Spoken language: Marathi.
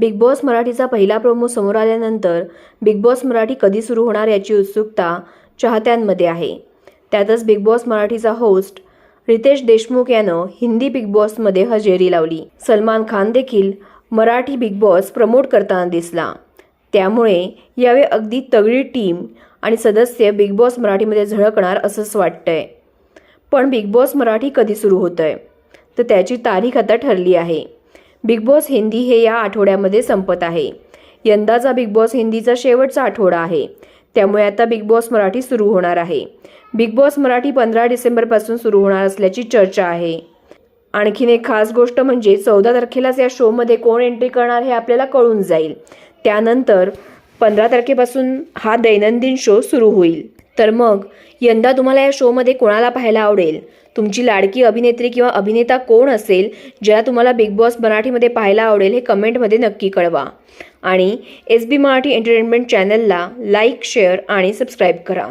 बिग बॉस मराठीचा पहिला प्रोमो समोर आल्यानंतर बिग बॉस मराठी कधी सुरू होणार याची उत्सुकता चाहत्यांमध्ये आहे. त्यातच बिग बॉस मराठीचा होस्ट रितेश देशमुख यानं हिंदी बिग बॉसमध्ये हजेरी लावली. सलमान खान देखील मराठी बिग बॉस प्रमोट करताना दिसला. त्यामुळे यावेळी अगदी तगडी टीम आणि सदस्य बिग बॉस मराठीमध्ये झळकणार असंच वाटतंय. पण बिग बॉस मराठी कधी सुरू होतं आहे तर त्याची तारीख आता ठरली आहे. बिग बॉस हिंदी हे या आठवड्यामध्ये संपत आहे. यंदाचा बिग बॉस हिंदीचा शेवटचा आठवडा आहे. त्यामुळे आता बिग बॉस मराठी सुरू होणार आहे. बिग बॉस मराठी पंधरा डिसेंबरपासून सुरू होणार असल्याची चर्चा आहे. आणखीन एक खास गोष्ट म्हणजे चौदा तारखेलाच या शोमध्ये कोण एंट्री करणार हे आपल्याला कळून जाईल. त्यानंतर पंधरा तारखेपासून हा दैनंदिन शो सुरू होईल. तर मग यंदा तुम्हाला या शोमध्ये कोणाला पाहायला आवडेल? तुमची लाडकी अभिनेत्री किंवा अभिनेता कोण असेल ज्याला तुम्हाला बिग बॉस मराठीमध्ये पाहायला आवडेल हे कमेंटमध्ये नक्की कळवा. आणि एस बी मराठी एंटरटेनमेंट चॅनलला लाईक शेअर आणि सबस्क्राईब करा.